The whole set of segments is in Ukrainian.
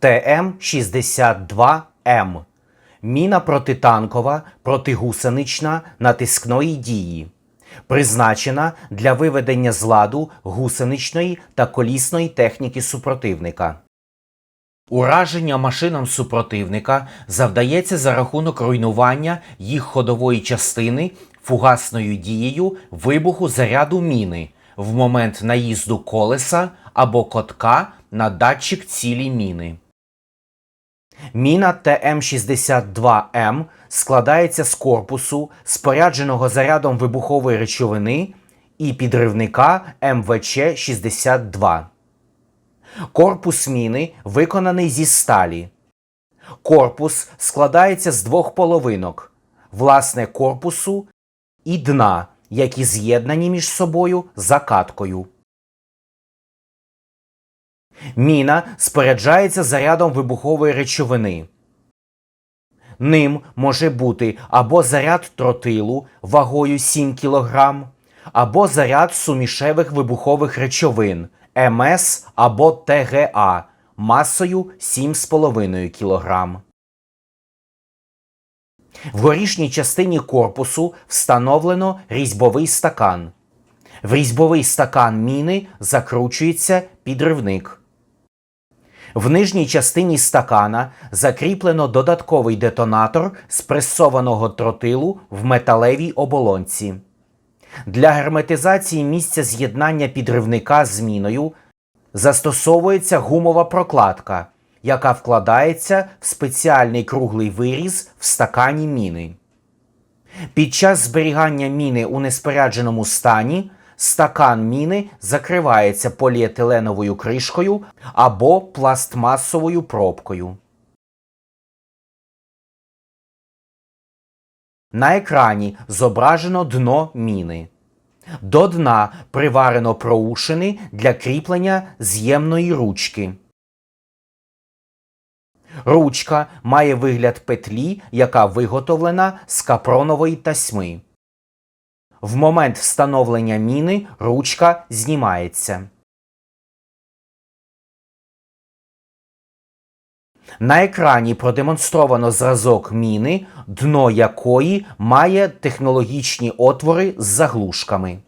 ТМ-62М. Міна протитанкова, протигусенична натискної дії. Призначена для виведення з ладу гусеничної та колісної техніки супротивника. Ураження машинам супротивника завдається за рахунок руйнування їх ходової частини фугасною дією вибуху заряду міни в момент наїзду колеса або котка на датчик цілі міни. Міна ТМ-62М складається з корпусу, спорядженого зарядом вибухової речовини і підривника МВЧ-62. Корпус міни виконаний зі сталі. Корпус складається з двох половинок, власне корпусу і дна, які з'єднані між собою закаткою. Міна споряджається зарядом вибухової речовини. Ним може бути або заряд тротилу вагою 7 кг, або заряд сумішевих вибухових речовин МС або ТГА масою 7,5 кг. В горішній частині корпусу встановлено різьбовий стакан. В різьбовий стакан міни закручується підривник. В нижній частині стакана закріплено додатковий детонатор спресованого тротилу в металевій оболонці. Для герметизації місця з'єднання підривника з міною застосовується гумова прокладка, яка вкладається в спеціальний круглий виріз в стакані міни. Під час зберігання міни у неспорядженому стані стакан міни закривається поліетиленовою кришкою або пластмасовою пробкою. На екрані зображено дно міни. До дна приварено проушини для кріплення з'ємної ручки. Ручка має вигляд петлі, яка виготовлена з капронової тасьми. В момент встановлення міни ручка знімається. На екрані продемонстровано зразок міни, дно якої має технологічні отвори з заглушками.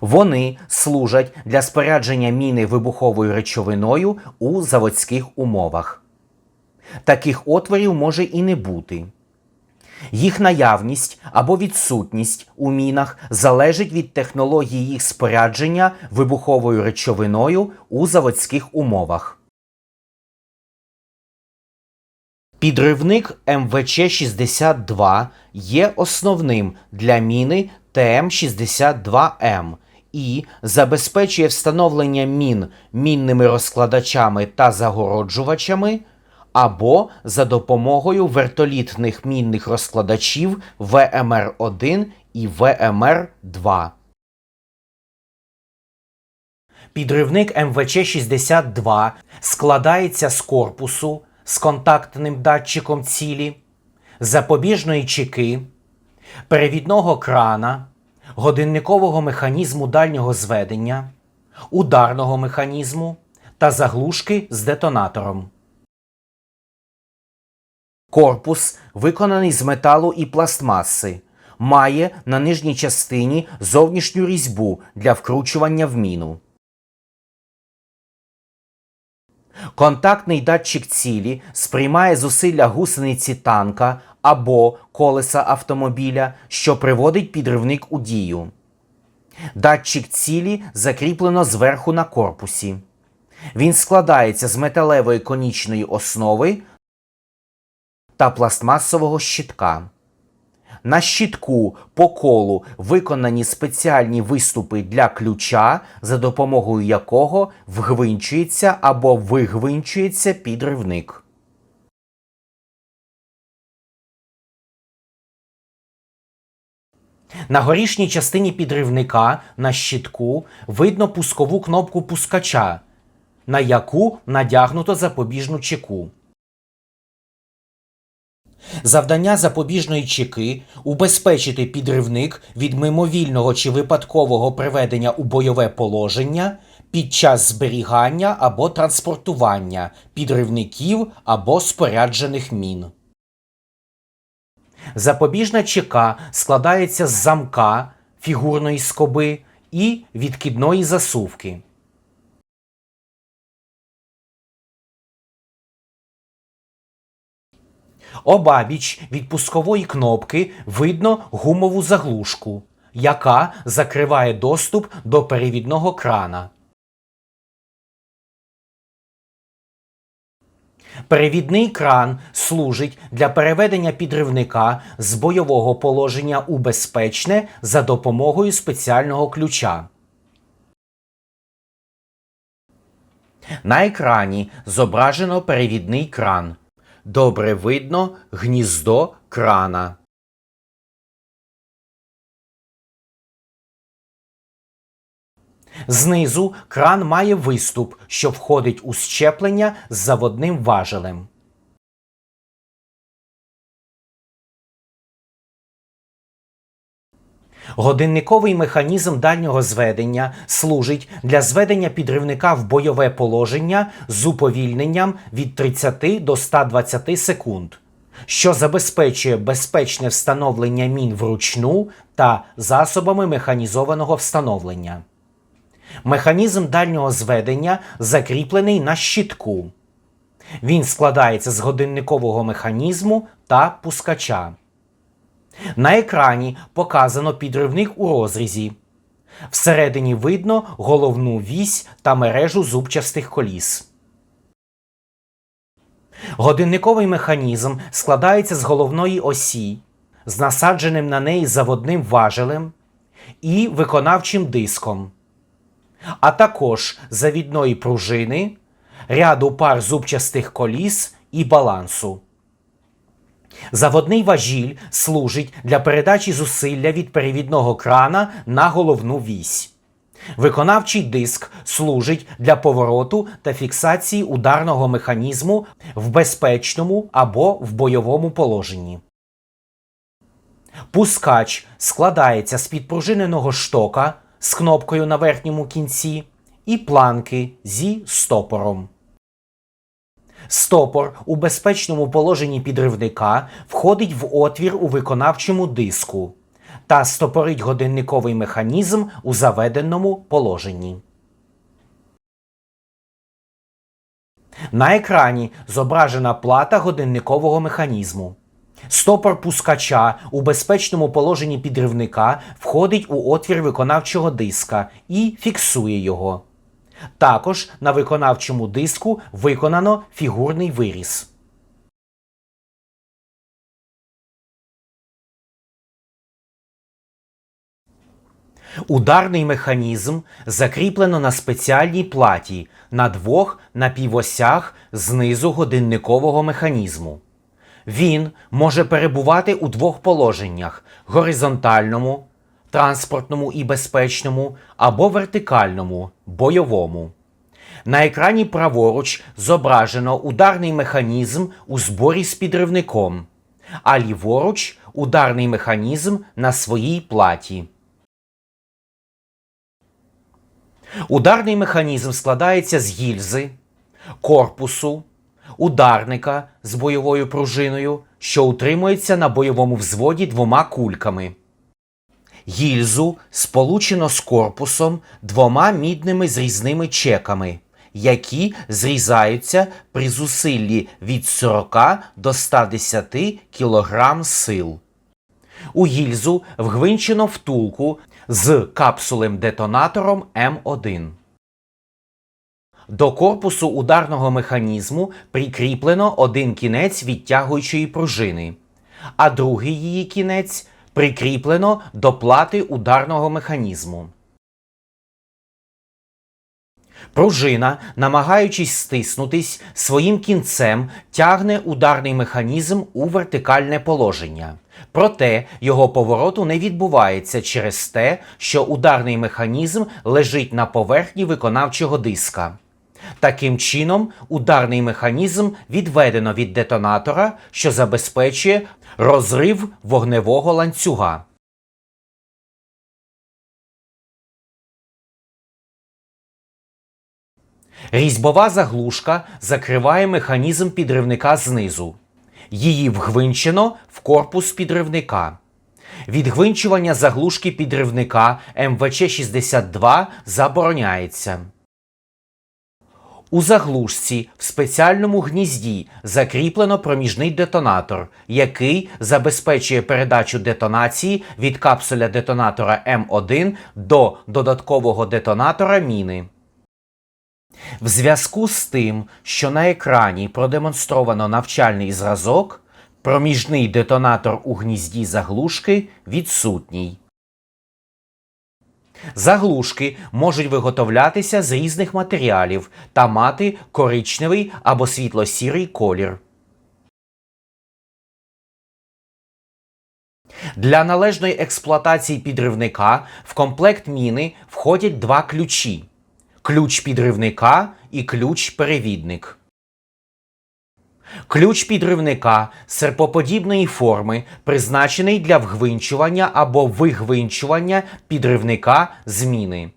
Вони служать для спорядження міни вибуховою речовиною у заводських умовах. Таких отворів може і не бути. Їх наявність або відсутність у мінах залежить від технології їх спорядження вибуховою речовиною у заводських умовах. Підривник МВЧ-62 є основним для міни ТМ-62М і забезпечує встановлення мін мінними розкладачами та загороджувачами або за допомогою вертолітних мінних розкладачів ВМР-1 і ВМР-2. Підривник МВЧ-62 складається з корпусу з контактним датчиком цілі, запобіжної чеки, перевідного крана, годинникового механізму дальнього зведення, ударного механізму та заглушки з детонатором. Корпус виконаний з металу і пластмаси. Має на нижній частині зовнішню різьбу для вкручування в міну. Контактний датчик цілі сприймає зусилля гусениці танка або колеса автомобіля, що приводить підривник у дію. Датчик цілі закріплено зверху на корпусі. Він складається з металевої конічної основи та пластмасового щитка. На щитку по колу виконані спеціальні виступи для ключа, за допомогою якого вгвинчується або вигвинчується підривник. На горішній частині підривника на щитку видно пускову кнопку пускача, на яку надягнуто запобіжну чеку. Завдання запобіжної чеки убезпечити підривник від мимовільного чи випадкового приведення у бойове положення під час зберігання або транспортування підривників або споряджених мін. Запобіжна ЧК складається з замка, фігурної скоби і відкидної засувки. Обабіч від пускової кнопки видно гумову заглушку, яка закриває доступ до перевідного крана. Перевідний кран служить для переведення підривника з бойового положення у безпечне за допомогою спеціального ключа. На екрані зображено перевідний кран. Добре видно гніздо крана. Знизу кран має виступ, що входить у щеплення з заводним важелем. Годинниковий механізм дальнього зведення служить для зведення підривника в бойове положення з уповільненням від 30 до 120 секунд, що забезпечує безпечне встановлення мін вручну та засобами механізованого встановлення. Механізм дальнього зведення закріплений на щитку. Він складається з годинникового механізму та пускача. На екрані показано підривник у розрізі. Всередині видно головну вісь та мережу зубчастих коліс. Годинниковий механізм складається з головної осі, з насадженим на неї заводним важелем і виконавчим диском, а також завідної пружини, ряду пар зубчастих коліс і балансу. Заводний важіль служить для передачі зусилля від перевідного крана на головну вісь. Виконавчий диск служить для повороту та фіксації ударного механізму в безпечному або в бойовому положенні. Пускач складається з підпружиненого штока з кнопкою на верхньому кінці і планки зі стопором. Стопор у безпечному положенні підривника входить в отвір у виконавчому диску та стопорить годинниковий механізм у заведеному положенні. На екрані зображена плата годинникового механізму. Стопор пускача у безпечному положенні підривника входить у отвір виконавчого диска і фіксує його. Також на виконавчому диску виконано фігурний виріз. Ударний механізм закріплено на спеціальній платі на двох напівосях знизу годинникового механізму. Він може перебувати у двох положеннях горизонтальному, транспортному і безпечному або вертикальному бойовому. На екрані праворуч зображено ударний механізм у зборі з підривником, а ліворуч ударний механізм на своїй платі. Ударний механізм складається з гільзи, корпусу, ударника з бойовою пружиною, що утримується на бойовому взводі двома кульками. Гільзу сполучено з корпусом двома мідними зрізними чеками, які зрізаються при зусиллі від 40 до 110 кг сил. У гільзу вгвинчено втулку з капсулем-детонатором М1. До корпусу ударного механізму прикріплено один кінець відтягуючої пружини, а другий її кінець прикріплено до плати ударного механізму. Пружина, намагаючись стиснутись, своїм кінцем тягне ударний механізм у вертикальне положення. Проте його повороту не відбувається через те, що ударний механізм лежить на поверхні виконавчого диска. Таким чином, ударний механізм відведено від детонатора, що забезпечує розрив вогневого ланцюга. Різьбова заглушка закриває механізм підривника знизу. Її вгвинчено в корпус підривника. Відгвинчування заглушки підривника МВЧ-62 забороняється. У заглушці в спеціальному гнізді закріплено проміжний детонатор, який забезпечує передачу детонації від капсуля детонатора М1 до додаткового детонатора міни. В зв'язку з тим, що на екрані продемонстровано навчальний зразок, проміжний детонатор у гнізді заглушки відсутній. Заглушки можуть виготовлятися з різних матеріалів та мати коричневий або світло-сірий колір. Для належної експлуатації підривника в комплект міни входять два ключі: ключ підривника і ключ перевідник. Ключ підривника серпоподібної форми призначений для вгвинчування або вигвинчування підривника зміни.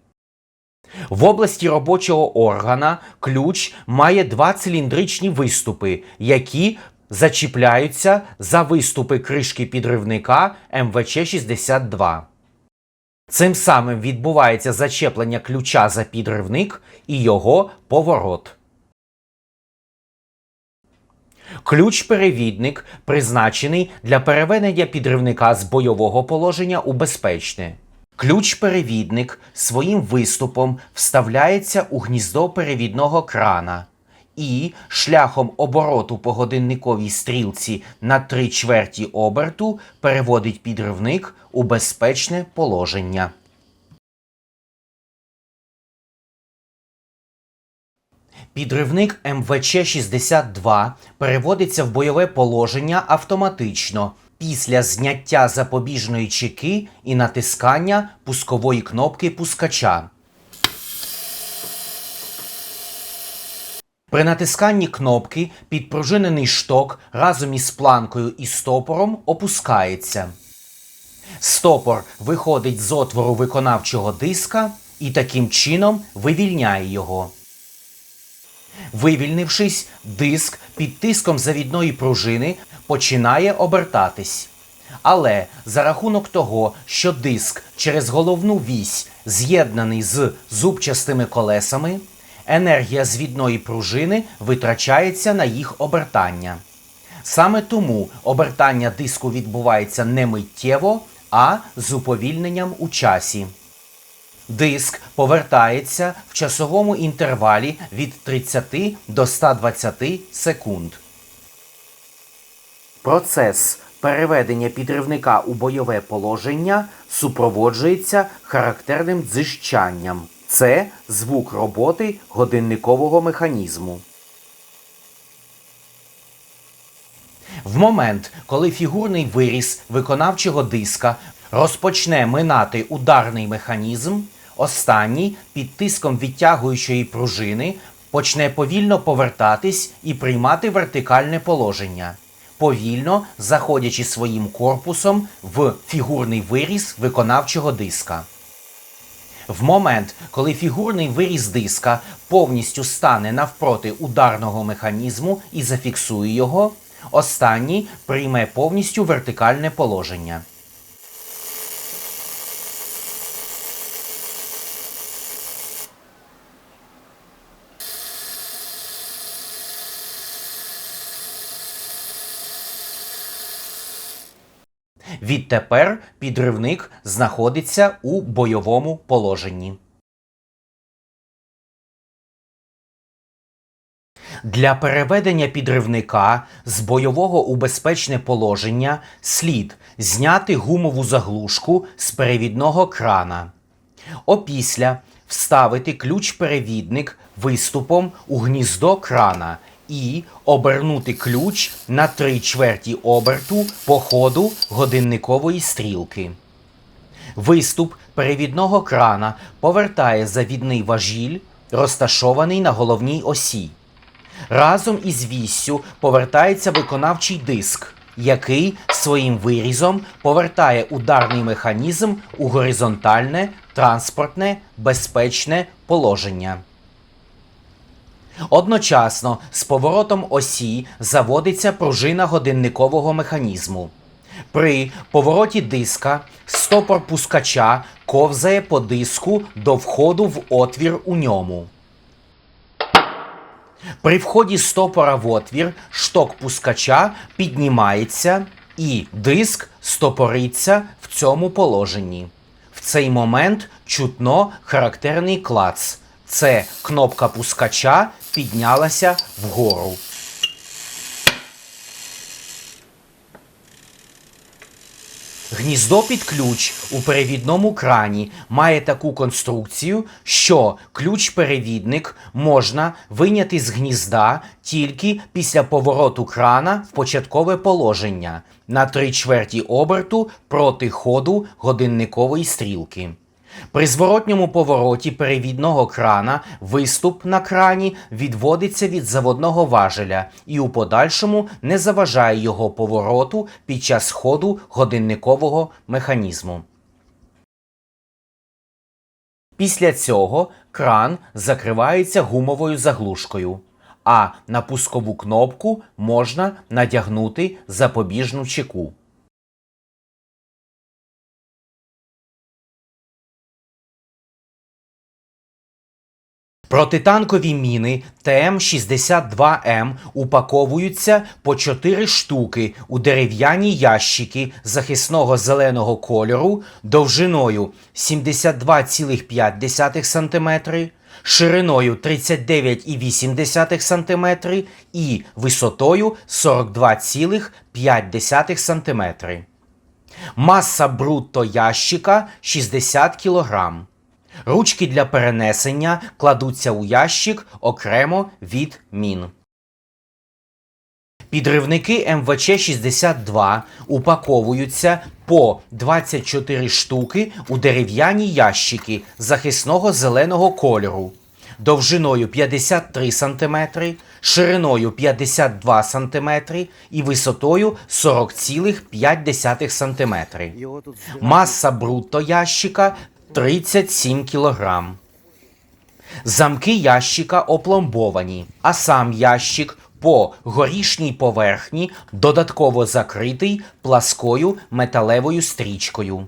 В області робочого органа ключ має два циліндричні виступи, які зачіпляються за виступи кришки підривника МВЧ-62. Цим самим відбувається зачеплення ключа за підривник і його поворот. Ключ-перевідник призначений для переведення підривника з бойового положення у безпечне. Ключ-перевідник своїм виступом вставляється у гніздо перевідного крана і шляхом обороту по годинниковій стрілці на три чверті оберту переводить підривник у безпечне положення. Підривник МВЧ-62 переводиться в бойове положення автоматично після зняття запобіжної чеки і натискання пускової кнопки пускача. При натисканні кнопки підпружинений шток разом із планкою і стопором опускається. Стопор виходить з отвору виконавчого диска і таким чином вивільняє його. Вивільнившись, диск під тиском завідної пружини починає обертатись. Але за рахунок того, що диск через головну вісь з'єднаний з зубчастими колесами, енергія звідної пружини витрачається на їх обертання. Саме тому обертання диску відбувається не миттєво, а з уповільненням у часі. Диск повертається в часовому інтервалі від 30 до 120 секунд. Процес переведення підривника у бойове положення супроводжується характерним дзижчанням. Це звук роботи годинникового механізму. В момент, коли фігурний виріз виконавчого диска розпочне минати ударний механізм, останній під тиском відтягуючої пружини почне повільно повертатись і приймати вертикальне положення, повільно заходячи своїм корпусом в фігурний виріз виконавчого диска. В момент, коли фігурний виріз диска повністю стане навпроти ударного механізму і зафіксує його, останній прийме повністю вертикальне положення. Відтепер підривник знаходиться у бойовому положенні. Для переведення підривника з бойового у безпечне положення слід зняти гумову заглушку з перевідного крана. Опісля вставити ключ-перевідник виступом у гніздо крана і обернути ключ на три чверті оберту по ходу годинникової стрілки. Виступ перевідного крана повертає завідний важіль, розташований на головній осі. Разом із віссю повертається виконавчий диск, який своїм вирізом повертає ударний механізм у горизонтальне, транспортне, безпечне положення. Одночасно з поворотом осі заводиться пружина годинникового механізму. При повороті диска стопор пускача ковзає по диску до входу в отвір у ньому. При вході стопора в отвір шток пускача піднімається і диск стопориться в цьому положенні. В цей момент чутно характерний клац. Це кнопка пускача піднялася вгору. Гніздо під ключ у перевідному крані має таку конструкцію, що ключ-перевідник можна виняти з гнізда тільки після повороту крана в початкове положення на три чверті оберту проти ходу годинникової стрілки. При зворотньому повороті перевідного крана виступ на крані відводиться від заводного важеля і у подальшому не заважає його повороту під час ходу годинникового механізму. Після цього кран закривається гумовою заглушкою, а на пускову кнопку можна надягнути запобіжну чеку. Протитанкові міни ТМ-62М упаковуються по 4 штуки у дерев'яні ящики захисного зеленого кольору довжиною 72,5 см, шириною 39,8 см і висотою 42,5 см. Маса брутто ящика 60 кг. Ручки для перенесення кладуться у ящик окремо від мін. Підривники МВЧ-62 упаковуються по 24 штуки у дерев'яні ящики захисного зеленого кольору довжиною 53 см, шириною 52 см і висотою 40,5 см. Маса брутто ящика 37 кілограм. Замки ящика опломбовані, а сам ящик по горішній поверхні додатково закритий пласкою металевою стрічкою.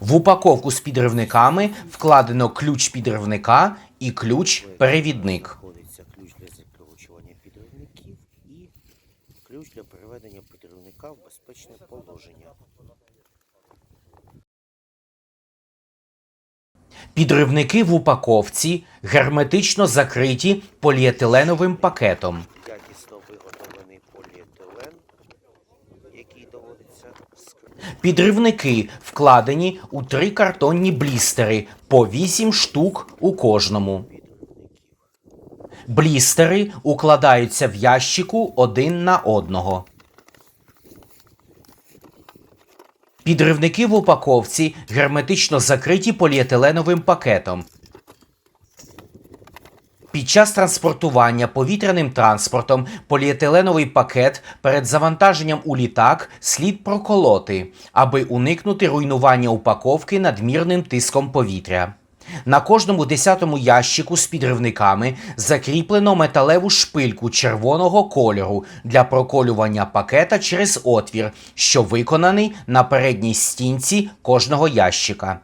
В упаковку з підривниками вкладено ключ підривника і ключ-перевідник. Знаходиться ключ для закручування підривників і ключ для переведення підривника в безпечне положення. Підривники в упаковці герметично закриті поліетиленовим пакетом. Якісно виготовлений поліетилен, який доводиться. Підривники вкладені у три картонні блістери по 8 штук у кожному. Блістери укладаються в ящику один на одного. Підривники в упаковці герметично закриті поліетиленовим пакетом. Під час транспортування повітряним транспортом поліетиленовий пакет перед завантаженням у літак слід проколоти, аби уникнути руйнування упаковки надмірним тиском повітря. На кожному десятому ящику з підривниками закріплено металеву шпильку червоного кольору для проколювання пакета через отвір, що виконаний на передній стінці кожного ящика.